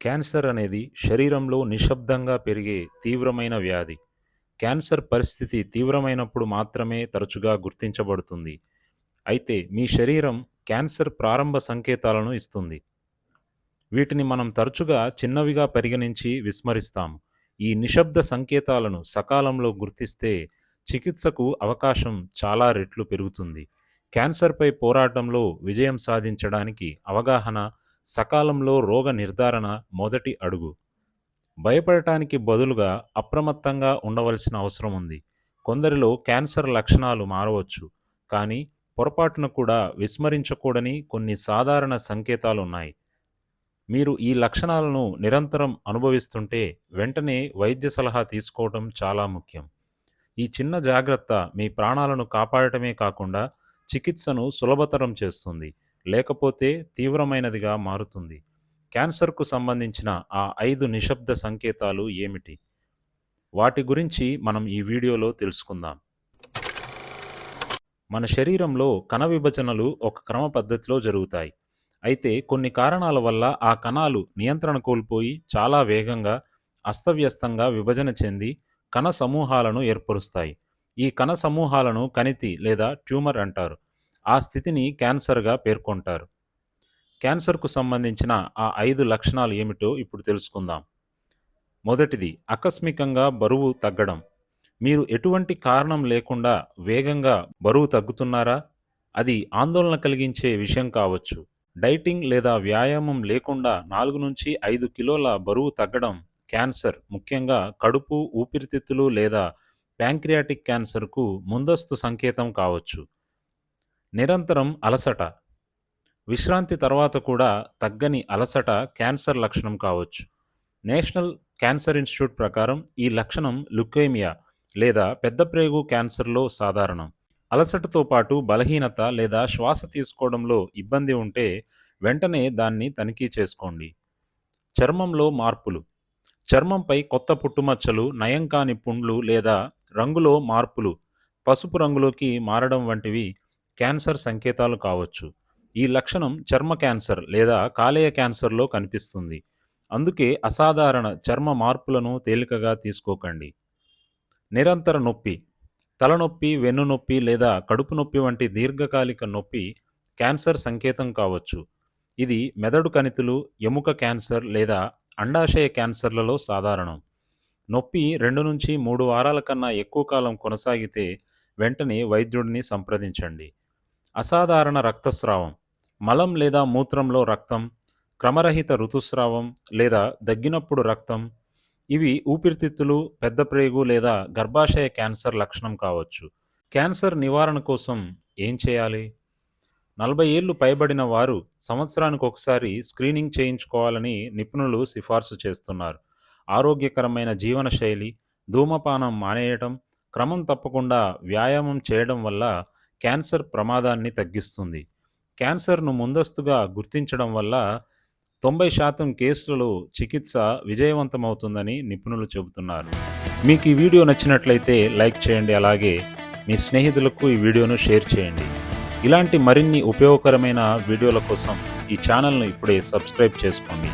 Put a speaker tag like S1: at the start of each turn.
S1: Cancer అనేది శరీరంలో నిశ్శబ్దంగా పెరిగే తీవ్రమైన వ్యాధి. క్యాన్సర్ పరిస్థితి తీవ్రమైనప్పుడు మాత్రమే తరచుగా గుర్తించబడుతుంది. అయితే మీ శరీరం క్యాన్సర్ ప్రారంభ సంకేతాలను ఇస్తుంది. వీటిని మనం తరచుగా చిన్నవిగా పరిగణించి విస్మరిస్తాం ఈ నిశ్శబ్ద సంకేతాలను సకాలంలో గుర్తిస్తే చికిత్సకు అవకాశం చాలా రెట్లు పెరుగుతుంది. క్యాన్సర్‌పై పోరాటంలో విజయం సాధించడానికి అవగాహన, సకాలంలో రోగ నిర్ధారణ మొదటి అడుగు. భయపడటానికి బదులుగా అప్రమత్తంగా ఉండవలసిన అవసరం ఉంది. కొందరిలో క్యాన్సర్ లక్షణాలు మారవచ్చు. కానీ పొరపాటున కూడా విస్మరించకూడని కొన్ని సాధారణ సంకేతాలు ఉన్నాయి మీరు ఈ లక్షణాలను నిరంతరం అనుభవిస్తుంటే వెంటనే వైద్య సలహా తీసుకోవడం చాలా ముఖ్యం. ఈ చిన్న జాగ్రత్త మీ ప్రాణాలను కాపాడటమే కాకుండా చికిత్సను సులభతరం చేస్తుంది. లేకపోతే తీవ్రమైనదిగా మారుతుంది. క్యాన్సర్‌కు సంబంధించిన ఆ ఐదు నిశ్శబ్ద సంకేతాలు ఏమిటి? వాటి గురించి మనం ఈ వీడియోలో తెలుసుకుందాం. మన శరీరంలో కణ విభజనలు ఒక క్రమ పద్ధతిలో జరుగుతాయి. అయితే కొన్ని కారణాల వల్ల ఆ కణాలు నియంత్రణ కోల్పోయి చాలా వేగంగా, అస్తవ్యస్తంగా విభజన చెంది కణ సమూహాలను ఏర్పరుస్తాయి. ఈ కణ సమూహాలను కణితి లేదా ట్యూమర్ అంటారు. ఆ స్థితిని క్యాన్సర్‌గా పేర్కొంటారు. క్యాన్సర్‌కు సంబంధించిన ఆ ఐదు లక్షణాలు ఏమిటో ఇప్పుడు తెలుసుకుందాం. మొదటిది ఆకస్మికంగా బరువు తగ్గడం. మీరు ఎటువంటి కారణం లేకుండా వేగంగా బరువు తగ్గుతున్నారా? అది ఆందోళన కలిగించే విషయం కావచ్చు. డైటింగ్ లేదా వ్యాయామం లేకుండా 4-5 కిలోల బరువు తగ్గడం క్యాన్సర్, ముఖ్యంగా కడుపు, ఊపిరితిత్తులు లేదా ప్యాంక్రియాటిక్ క్యాన్సర్‌కు ముందస్తు సంకేతం కావచ్చు. నిరంతరం అలసట. విశ్రాంతి తర్వాత కూడా తగ్గని అలసట క్యాన్సర్ లక్షణం కావచ్చు. నేషనల్ క్యాన్సర్ ఇన్‌స్టిట్యూట్ ప్రకారం ఈ లక్షణం లుకేమియా లేదా పెద్ద ప్రేగు క్యాన్సర్‌లో సాధారణం. అలసటతో పాటు బలహీనత లేదా శ్వాస తీసుకోవడంలో ఇబ్బంది ఉంటే వెంటనే దాన్ని తనిఖీ చేసుకోండి. చర్మంలో మార్పులు. చర్మంపై కొత్త పుట్టుమచ్చలు, నయం కాని పుండ్లు లేదా రంగులో మార్పులు, పసుపు రంగులోకి మారడం వంటివి క్యాన్సర్ సంకేతాలు కావచ్చు. ఈ లక్షణం చర్మ క్యాన్సర్ లేదా కాలేయ క్యాన్సర్‌లో కనిపిస్తుంది. అందుకే అసాధారణ చర్మ మార్పులను తేలికగా తీసుకోకండి. నిరంతర నొప్పి. తలనొప్పి, వెన్నునొప్పి లేదా కడుపు నొప్పి వంటి దీర్ఘకాలిక నొప్పి క్యాన్సర్ సంకేతం కావచ్చు. ఇది మెదడు కణితులు, ఎముక క్యాన్సర్ లేదా అండాశయ క్యాన్సర్‌లలో సాధారణం. నొప్పి 2-3 వారాల కన్నా ఎక్కువ కాలం కొనసాగితే వెంటనే వైద్యుడిని సంప్రదించండి. అసాధారణ రక్తస్రావం. మలం లేదా మూత్రంలో రక్తం, క్రమరహిత ఋతుస్రావం లేదా దగ్గినప్పుడు రక్తం. ఇవి ఊపిరితిత్తులు, పెద్దప్రేగు లేదా గర్భాశయ క్యాన్సర్ లక్షణం కావచ్చు. క్యాన్సర్ నివారణ కోసం ఏం చేయాలి? 40 ఏళ్ళు పైబడిన వారు సంవత్సరానికి ఒకసారి స్క్రీనింగ్ చేయించుకోవాలని నిపుణులు సిఫార్సు చేస్తున్నారు. ఆరోగ్యకరమైన జీవనశైలి, ధూమపానం మానేయడం, క్రమం తప్పకుండా వ్యాయామం చేయడం వల్ల క్యాన్సర్ ప్రమాదాన్ని తగ్గిస్తుంది. క్యాన్సర్‌ను ముందస్తుగా గుర్తించడం వల్ల 90% కేసులలో చికిత్స విజయవంతమవుతుందని నిపుణులు చెబుతున్నారు. మీకు ఈ వీడియో నచ్చినట్లయితే లైక్ చేయండి. అలాగే మీ స్నేహితులకు ఈ వీడియోను షేర్ చేయండి. ఇలాంటి మరిన్ని ఉపయోగకరమైన వీడియోల కోసం ఈ ఛానల్ను ఇప్పుడే సబ్స్క్రైబ్ చేసుకోండి.